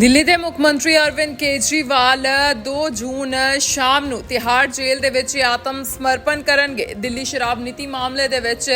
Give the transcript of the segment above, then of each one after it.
ਦਿੱਲੀ ਦੇ ਮੁੱਖ ਮੰਤਰੀ ਅਰਵਿੰਦ ਕੇਜਰੀਵਾਲ 2 ਜੂਨ ਸ਼ਾਮ ਨੂੰ ਤਿਹਾੜ ਜੇਲ੍ਹ ਦੇ ਵਿੱਚ ਆਤਮ ਸਮਰਪਣ ਕਰਨਗੇ। ਦਿੱਲੀ ਸ਼ਰਾਬ ਨੀਤੀ ਮਾਮਲੇ ਦੇ ਵਿੱਚ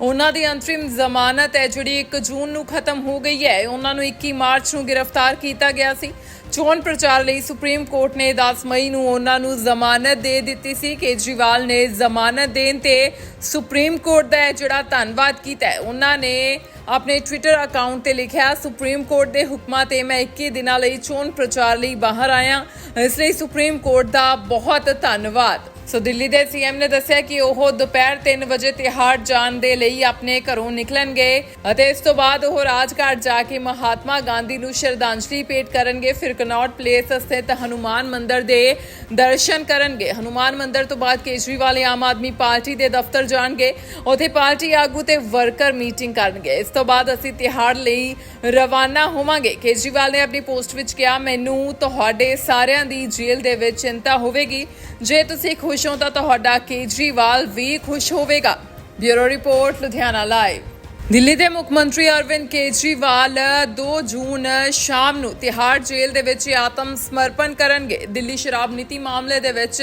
ਉਹਨਾਂ ਦੀ ਅੰਤਰਿਮ ਜ਼ਮਾਨਤ ਹੈ, ਜਿਹੜੀ 1 ਜੂਨ ਨੂੰ ਖਤਮ ਹੋ ਗਈ ਹੈ। ਉਹਨਾਂ ਨੂੰ 21 ਮਾਰਚ ਨੂੰ ਗ੍ਰਿਫਤਾਰ ਕੀਤਾ ਗਿਆ ਸੀ। ਚੋਣ ਪ੍ਰਚਾਰ ਲਈ ਸੁਪਰੀਮ ਕੋਰਟ ਨੇ 10 ਮਈ ਨੂੰ ਉਹਨਾਂ ਨੂੰ ਜ਼ਮਾਨਤ ਦੇ ਦਿੱਤੀ ਸੀ। ਕੇਜਰੀਵਾਲ ਨੇ ਜ਼ਮਾਨਤ ਦੇਣ ਤੇ ਸੁਪਰੀਮ ਕੋਰਟ ਦਾ ਜਿਹੜਾ ਧੰਨਵਾਦ ਕੀਤਾ ਹੈ, ਉਹਨਾਂ ਨੇ ਆਪਣੇ ਟਵਿੱਟਰ ਅਕਾਊਂਟ ਤੇ ਲਿਖਿਆ ਸੁਪਰੀਮ ਕੋਰਟ ਦੇ ਹੁਕਮਾਂ ਤੇ ਮੈਂ 21 ਦਿਨਾਂ ਲਈ ਚੋਣ ਪ੍ਰਚਾਰ ਲਈ ਬਾਹਰ ਆਇਆ। ਇਸ ਲਈ ਸੁਪਰੀਮ ਕੋਰਟ ਦਾ ਬਹੁਤ ਧੰਨਵਾਦ। ਸੋ ਦਿੱਲੀ ਦੇ ਸੀਐਮ ਨੇ ਦੱਸਿਆ ਕਿ ਉਹ ਦੁਪਹਿਰ 3 ਵਜੇ ਤਿਹਾੜ ਜਾਣ ਦੇ ਲਈ ਆਪਣੇ ਘਰੋਂ ਨਿਕਲਣਗੇ ਅਤੇ ਇਸ ਤੋਂ ਬਾਅਦ ਉਹ ਰਾਜਘਾਟ ਜਾ ਕੇ ਮਹਾਤਮਾ ਗਾਂਧੀ ਨੂੰ ਸ਼ਰਧਾਂਜਲੀ ਭੇਟ ਕਰਨਗੇ। ਫਿਰ ਕਨੌਟ ਪਲੇਸ ਸਥਿਤ ਹਨੂਮਾਨ ਮੰਦਿਰ ਦੇ ਦਰਸ਼ਨ ਕਰਨਗੇ। ਹਨੂਮਾਨ ਮੰਦਿਰ ਤੋਂ ਬਾਅਦ ਕੇਜਰੀਵਾਲ ਆਮ ਆਦਮੀ ਪਾਰਟੀ ਦੇ ਦਫ਼ਤਰ ਜਾਣਗੇ। ਉੱਥੇ ਪਾਰਟੀ ਆਗੂ ਤੇ ਵਰਕਰ ਮੀਟਿੰਗ ਕਰਨਗੇ। ਇਸ ਤੋਂ ਬਾਅਦ ਅਸੀਂ ਤਿਹਾੜ ਲਈ ਰਵਾਨਾ ਹੋਵਾਂਗੇ। ਕੇਜਰੀਵਾਲ ਨੇ ਆਪਣੀ ਪੋਸਟ ਵਿੱਚ ਕਿਹਾ, ਮੈਨੂੰ ਤੁਹਾਡੇ ਸਾਰਿਆਂ ਦੀ ਜੇਲ੍ਹ ਦੇ ਵਿੱਚ ਚਿੰਤਾ ਹੋਵੇਗੀ। ਜੇ ਤੁਸੀਂ ਖੁਸ਼ ਹੋ ਤਾਂ ਤੁਹਾਡਾ ਕੇਜਰੀਵਾਲ ਵੀ ਖੁਸ਼ ਹੋਵੇਗਾ। Bureau report Ludhiana live Delhi ਦੇ ਮੁੱਖ ਮੰਤਰੀ ਅਰਵਿੰਦ ਕੇਜਰੀਵਾਲ 2 ਜੂਨ ਸ਼ਾਮ ਨੂੰ ਤਿਹਾੜ ਜੇਲ੍ਹ ਦੇ ਵਿੱਚ ਆਤਮ ਸਮਰਪਣ ਕਰਨਗੇ। ਦਿੱਲੀ ਸ਼ਰਾਬ ਨੀਤੀ ਮਾਮਲੇ ਦੇ ਵਿੱਚ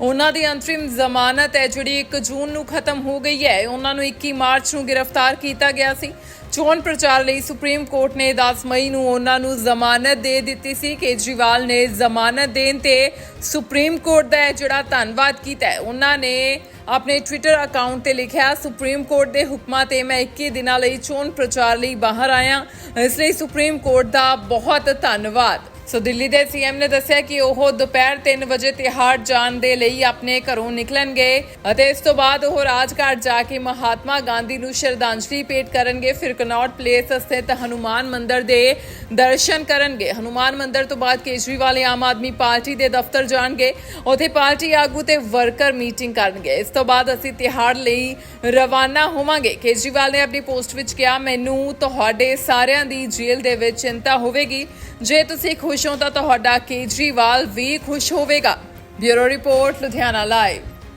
ਉਹਨਾਂ ਦੀ ਅੰਤਰਿਮ ਜ਼ਮਾਨਤ ਹੈ, ਜਿਹੜੀ 1 ਜੂਨ ਨੂੰ ਖਤਮ ਹੋ ਗਈ ਹੈ। ਉਹਨਾਂ ਨੂੰ 21 ਮਾਰਚ ਨੂੰ ਗ੍ਰਿਫਤਾਰ ਕੀਤਾ ਗਿਆ ਸੀ। ਚੋਣ ਪ੍ਰਚਾਰ ਲਈ ਸੁਪਰੀਮ ਕੋਰਟ ਨੇ 10 ਮਈ ਨੂੰ ਉਹਨਾਂ ਨੂੰ ਜ਼ਮਾਨਤ ਦੇ ਦਿੱਤੀ ਸੀ। ਕੇਜਰੀਵਾਲ ਨੇ ਜ਼ਮਾਨਤ ਦੇਣ ਤੇ ਸੁਪਰੀਮ ਕੋਰਟ ਦਾ ਜਿਹੜਾ ਧੰਨਵਾਦ ਕੀਤਾ ਹੈ, ਉਹਨਾਂ ਨੇ ਆਪਣੇ ਟਵਿੱਟਰ ਅਕਾਊਂਟ ਤੇ ਲਿਖਿਆ ਸੁਪਰੀਮ ਕੋਰਟ ਦੇ ਹੁਕਮਾਂ ਤੇ ਮੈਂ 21 ਦਿਨਾਂ ਲਈ ਚੋਣ ਪ੍ਰਚਾਰ ਲਈ ਬਾਹਰ ਆਇਆ। ਇਸ ਲਈ ਸੁਪਰੀਮ ਕੋਰਟ ਦਾ ਬਹੁਤ ਧੰਨਵਾਦ। ਸੋ ਦਿੱਲੀ ਦੇ ਸੀਐਮ ਨੇ ਦੱਸਿਆ ਕਿ ਉਹ ਦੁਪਹਿਰ 3 ਵਜੇ ਤਿਹਾੜ ਜਾਣ ਦੇ ਲਈ ਆਪਣੇ ਘਰੋਂ ਨਿਕਲਣਗੇ ਅਤੇ ਇਸ ਤੋਂ ਬਾਅਦ ਉਹ ਰਾਜਘਾਟ ਜਾ ਕੇ ਮਹਾਤਮਾ ਗਾਂਧੀ ਨੂੰ ਸ਼ਰਧਾਂਜਲੀ ਭੇਟ ਕਰਨਗੇ। ਫਿਰ ਕਨੌਟ ਪਲੇਸ ਸਥਿਤ ਹਨੂਮਾਨ ਮੰਦਿਰ ਦੇ ਦਰਸ਼ਨ ਕਰਨਗੇ। ਹਨੂਮਾਨ ਮੰਦਿਰ ਤੋਂ ਬਾਅਦ ਕੇਜਰੀਵਾਲ ਆਮ ਆਦਮੀ ਪਾਰਟੀ ਦੇ ਦਫ਼ਤਰ ਜਾਣਗੇ। ਉੱਥੇ ਪਾਰਟੀ ਆਗੂ ਤੇ ਵਰਕਰ ਮੀਟਿੰਗ ਕਰਨਗੇ। ਇਸ ਤੋਂ ਬਾਅਦ ਅਸੀਂ ਤਿਹਾੜ ਲਈ ਰਵਾਨਾ ਹੋਵਾਂਗੇ। ਕੇਜਰੀਵਾਲ ਨੇ ਆਪਣੀ ਪੋਸਟ ਵਿੱਚ ਕਿਹਾ, ਮੈਨੂੰ ਤੁਹਾਡੇ ਸਾਰਿਆਂ ਦੀ ਜੇਲ੍ਹ ਦੇ ਵਿੱਚ ਚਿੰਤਾ ਹੋਵੇਗੀ। ਜੇ ਤੁਸੀਂ ਖੁਸ਼ ਹੋ ਤਾਂ ਤੁਹਾਡਾ ਕੇਜਰੀਵਾਲ ਵੀ ਖੁਸ਼ ਹੋਵੇਗਾ। Bureau report Ludhiana live